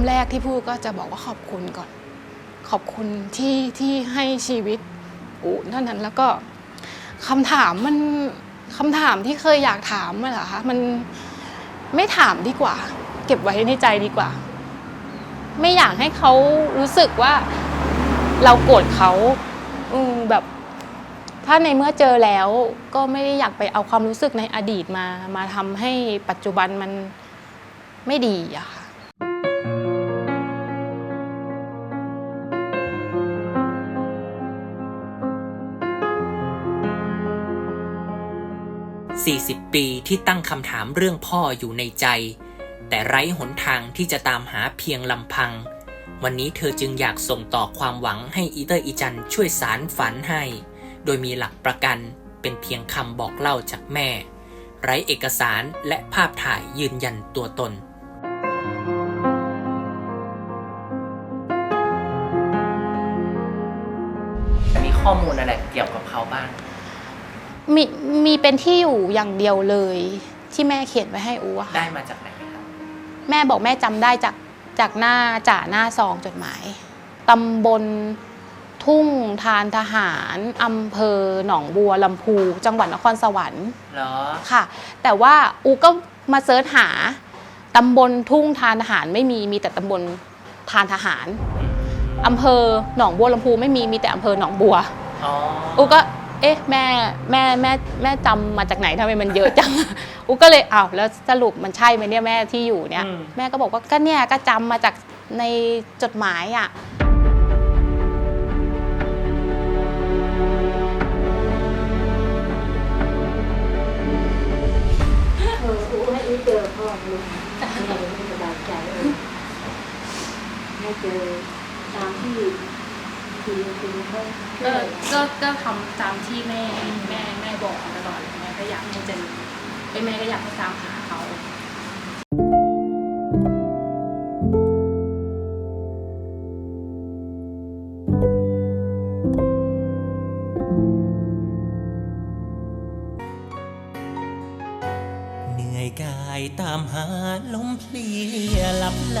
ำแรกที่พูดก็จะบอกว่าขอบคุณก่อน ขอบคุณที่ที่ให้ชีวิตอูเท่านั้นแล้วก็คำถามมันคำถามที่เคยอยากถามมันเหรอคะมันไม่ถามดีกว่า เก็บไว้ในใจดีกว่า ไม่อยากให้เขารู้สึกว่าเราโกรธเขาอืแบบ ถ้าในเมื่อเจอแล้วก็ไม่ได้อยากไปเอาความรู้สึกในอดีตมา มาทำให้ปัจจุบันมันไม่ดีอะค่ะ 40 ปีที่ตั้งคำถามเรื่องพ่ออยู่ในใจ แต่ไร้หนทางที่จะตามหาเพียงลำพัง วันนี้เธอจึงอยากส่งต่อความหวังให้อีเตอร์อีจันช่วยสารฝันให้ โดยมีหลักประกันเป็นเพียงคำบอกเล่าจากแม่ ไร้เอกสารและภาพถ่ายยืนยันตัวตนมีข้อมูลอะไรเกี่ยวกับเขาบ้าง มีมีเป็นที่อยู่อย่างเดียวเลย ที่แม่เขียนไว้ให้อูอะค่ะได้มาจากไหนครับ แม่บอกแม่จำได้จากจากหน้าจ่าหน้าซองจดหมายตำบลทุ่งทานทหารอำเภอหนองบัวลำพู จังหวัดนครสวรรค์ เหรอ ค่ะ แต่ว่าอูก็มาเซิร์ชหาตำบลทุ่งทานทหารไม่มีมีแต่ตำบลทานทหารอำเภอหนองบัวลำพูไม่มีมีแต่อำเภอหนองบัวอ๋ออูก็ เอ๊ะแม่แม่แม่แม่จำมาจากไหนทำไมมันเยอะจังอูก็เลยอ้าวแล้วสรุปมันใช่ไหมเนี่ยแม่ที่อยู่เนี่ย อืม แม่ก็บอกว่าก็เนี่ยก็จำมาจากในจดหมายอะ เอออูให้อูเจอพ่อลูกแม่ไม่สบายใจเออให้เจอตามที่ ทีคุณเขาก็ก็ก็ทำตามที่แม่แม่แม่บอกมาตลอดเลยแม่ก็อยากให้เจอไอ้แม่ก็อยากให้ตามหาเขาเหนื่อยกายตามหาลมเพลียหลับไหล